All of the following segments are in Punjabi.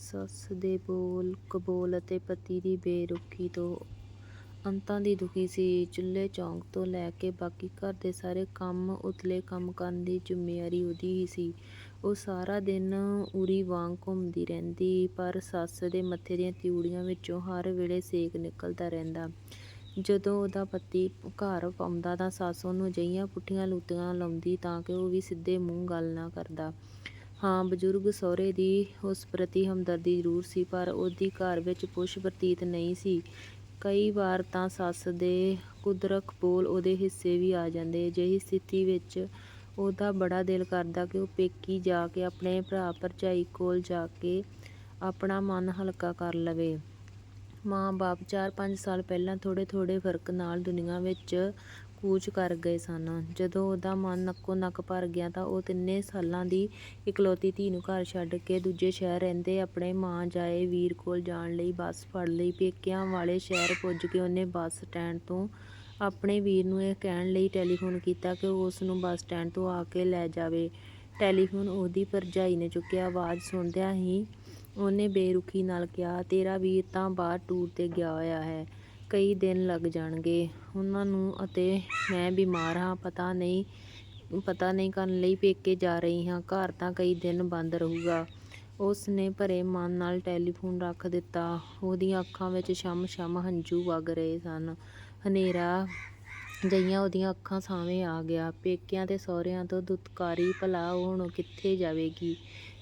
ਸੱਸ ਦੇ ਬੋਲ ਕਬੋਲ ਅਤੇ ਪਤੀ ਦੀ ਬੇਰੁਖੀ ਤੋਂ ਅੰਤਾਂ ਦੀ ਦੁਖੀ ਸੀ। ਚੁੱਲ੍ਹੇ ਚੌਂਕ ਤੋਂ ਲੈ ਕੇ ਬਾਕੀ ਘਰ ਦੇ ਸਾਰੇ ਕੰਮ ਉਤਲੇ ਕੰਮ ਕਰਨ ਦੀ ਜ਼ਿੰਮੇਵਾਰੀ ਉਹਦੀ ਹੀ ਸੀ। ਉਹ ਸਾਰਾ ਦਿਨ ਉਰੀ ਵਾਂਗ ਘੁੰਮਦੀ ਰਹਿੰਦੀ, ਪਰ ਸੱਸ ਦੇ ਮੱਥੇ ਦੀਆਂ ਤਿਊੜੀਆਂ ਵਿੱਚੋਂ ਹਰ ਵੇਲੇ ਸੇਕ ਨਿਕਲਦਾ ਰਹਿੰਦਾ। ਜਦੋਂ ਉਹਦਾ ਪਤੀ ਘਰ ਆਉਂਦਾ ਤਾਂ ਸੱਸ ਉਹਨੂੰ ਅਜਿਹੀਆਂ ਪੁੱਠੀਆਂ ਲੁੱਤੀਆਂ ਲਾਉਂਦੀ ਤਾਂ ਕਿ ਉਹ ਵੀ ਸਿੱਧੇ ਮੂੰਹ ਗੱਲ ਨਾ ਕਰਦਾ। ਹਾਂ, ਬਜ਼ੁਰਗ ਸਹੁਰੇ ਦੀ ਉਸ ਪ੍ਰਤੀ ਹਮਦਰਦੀ ਜ਼ਰੂਰ ਸੀ, ਪਰ ਉਹਦੀ ਘਰ ਵਿੱਚ ਪੁੱਛ ਪ੍ਰਤੀਤ ਨਹੀਂ ਸੀ। ਕਈ ਵਾਰ ਤਾਂ ਸੱਸ ਦੇ ਕੁਦਰਤ ਬੋਲ ਉਹਦੇ ਹਿੱਸੇ ਵੀ ਆ ਜਾਂਦੇ। ਅਜਿਹੀ ਸਥਿਤੀ ਵਿੱਚ ਉਹਦਾ ਬੜਾ ਦਿਲ ਕਰਦਾ ਕਿ ਉਹ ਪੇਕੀ ਜਾ ਕੇ ਆਪਣੇ ਭਰਾ ਭਰਜਾਈ ਕੋਲ ਜਾ ਕੇ ਆਪਣਾ ਮਨ ਹਲਕਾ ਕਰ ਲਵੇ। ਮਾਂ ਬਾਪ ਚਾਰ ਪੰਜ ਸਾਲ ਪਹਿਲਾਂ ਥੋੜ੍ਹੇ ਥੋੜ੍ਹੇ ਫ਼ਰਕ ਨਾਲ ਦੁਨੀਆਂ ਵਿੱਚ ਕੂਚ ਕਰ ਗਏ ਸਨ। ਜਦੋਂ ਉਹਦਾ ਮਨ ਨੱਕੋ ਨੱਕ ਭਰ ਗਿਆ ਤਾਂ ਉਹ ਤਿੰਨੇ ਸਾਲਾਂ ਦੀ ਇਕਲੌਤੀ ਧੀ ਨੂੰ ਘਰ ਛੱਡ ਕੇ ਦੂਜੇ ਸ਼ਹਿਰ ਰਹਿੰਦੇ ਆਪਣੇ ਮਾਂ ਜਾਏ ਵੀਰ ਕੋਲ ਜਾਣ ਲਈ ਬੱਸ ਫੜ ਲਈ। ਪੇਕਿਆਂ ਵਾਲੇ ਸ਼ਹਿਰ ਪੁੱਜ ਕੇ ਉਹਨੇ ਬੱਸ ਸਟੈਂਡ ਤੋਂ ਆਪਣੇ ਵੀਰ ਨੂੰ ਇਹ ਕਹਿਣ ਲਈ ਟੈਲੀਫ਼ੋਨ ਕੀਤਾ ਕਿ ਉਹ ਉਸ ਨੂੰ ਬੱਸ ਸਟੈਂਡ ਤੋਂ ਆ ਕੇ ਲੈ ਜਾਵੇ। ਟੈਲੀਫ਼ੋਨ ਉਹਦੀ ਭਰਜਾਈ ਨੇ ਚੁੱਕਿਆ। ਆਵਾਜ਼ ਸੁਣਦਿਆਂ ਹੀ ਉਹਨੇ ਬੇਰੁਖੀ ਨਾਲ ਕਿਹਾ, ਤੇਰਾ ਵੀਰ ਤਾਂ ਬਾਹਰ ਟੂਰ 'ਤੇ ਗਿਆ ਹੋਇਆ ਹੈ। ਕਈ ਦਿਨ ਲੱਗ ਜਾਣਗੇ ਉਹਨਾਂ ਨੂੰ ਅਤੇ ਮੈਂ ਬਿਮਾਰ ਹਾਂ, ਪਤਾ ਨਹੀਂ ਪਤਾ ਨਹੀਂ ਕਰਨ ਲਈ ਪੇਕੇ ਜਾ ਰਹੀ ਹਾਂ। ਘਰ ਤਾਂ ਕਈ ਦਿਨ ਬੰਦ ਰਹੂਗਾ। ਉਸ ਨੇ ਭਰੇ ਮਨ ਨਾਲ ਟੈਲੀਫ਼ੋਨ ਰੱਖ ਦਿੱਤਾ। ਉਹਦੀਆਂ ਅੱਖਾਂ ਵਿੱਚ ਛਮ ਛਮ ਹੰਝੂ ਵਗ ਰਹੇ ਸਨ। ਹਨੇਰਾ ਜਿਹਾ ਉਹਦੀਆਂ ਅੱਖਾਂ ਸਾਹਵੇਂ ਆ ਗਿਆ। ਪੇਕਿਆਂ ਤੇ ਸਹੁਰਿਆਂ ਤੋਂ ਦੁਤਕਾਰੀ, ਭਲਾ ਹੁਣ ਕਿੱਥੇ ਜਾਵੇਗੀ।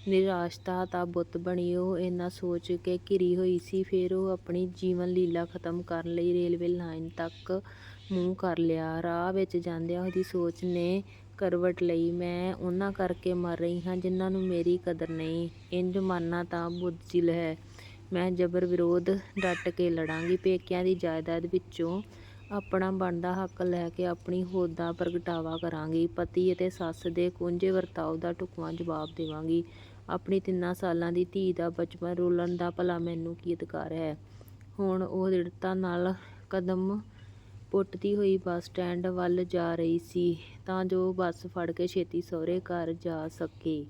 ਨਿਰਾਸ਼ਤਾ ਦਾ ਬੁੱਤ ਬਣੀ ਉਹ ਇੰਨਾ ਸੋਚ ਕੇ ਘਿਰੀ ਹੋਈ ਸੀ। ਫਿਰ ਉਹ ਆਪਣੀ ਜੀਵਨ ਲੀਲਾ ਖ਼ਤਮ ਕਰਨ ਲਈ ਰੇਲਵੇ ਲਾਈਨ ਤੱਕ ਮੂੰਹ ਕਰ ਲਿਆ। ਰਾਹ ਵਿੱਚ ਜਾਂਦਿਆਂ ਉਹਦੀ ਸੋਚ ਨੇ ਕਰਵਟ ਲਈ। ਮੈਂ ਉਹਨਾਂ ਕਰਕੇ ਮਰ ਰਹੀ ਹਾਂ ਜਿਨ੍ਹਾਂ ਨੂੰ ਮੇਰੀ ਕਦਰ ਨਹੀਂ। ਇੰਜ ਮਰਨਾ ਤਾਂ ਬੁੱਧਿਲ ਹੈ। ਮੈਂ ਜ਼ਬਰ ਵਿਰੋਧ ਡਟ ਕੇ ਲੜਾਂਗੀ। ਪੇਕਿਆਂ ਦੀ ਜਾਇਦਾਦ ਵਿੱਚੋਂ ਆਪਣਾ ਬਣਦਾ ਹੱਕ ਲੈ ਕੇ ਆਪਣੀ ਹੋਂਦ ਦਾ ਪ੍ਰਗਟਾਵਾ ਕਰਾਂਗੀ। ਪਤੀ ਅਤੇ ਸੱਸ ਦੇ ਕੁੰਝੇ ਵਰਤਾਓ ਦਾ ਢੁਕਵਾਂ ਜਵਾਬ ਦੇਵਾਂਗੀ। ਆਪਣੀ ਤਿੰਨਾਂ ਸਾਲਾਂ ਦੀ ਧੀ ਦਾ ਬਚਪਨ ਰੋਲਣ ਦਾ ਭਲਾ ਮੈਨੂੰ ਕੀ ਅਧਿਕਾਰ ਹੈ। ਹੁਣ ਉਹ ਦ੍ਰਿੜਤਾ ਨਾਲ ਕਦਮ ਪੁੱਟਦੀ ਹੋਈ ਬੱਸ ਸਟੈਂਡ ਵੱਲ ਜਾ ਰਹੀ ਸੀ ਤਾਂ ਜੋ ਬੱਸ ਫੜ ਕੇ ਛੇਤੀ ਸਹੁਰੇ ਘਰ ਜਾ ਸਕੇ।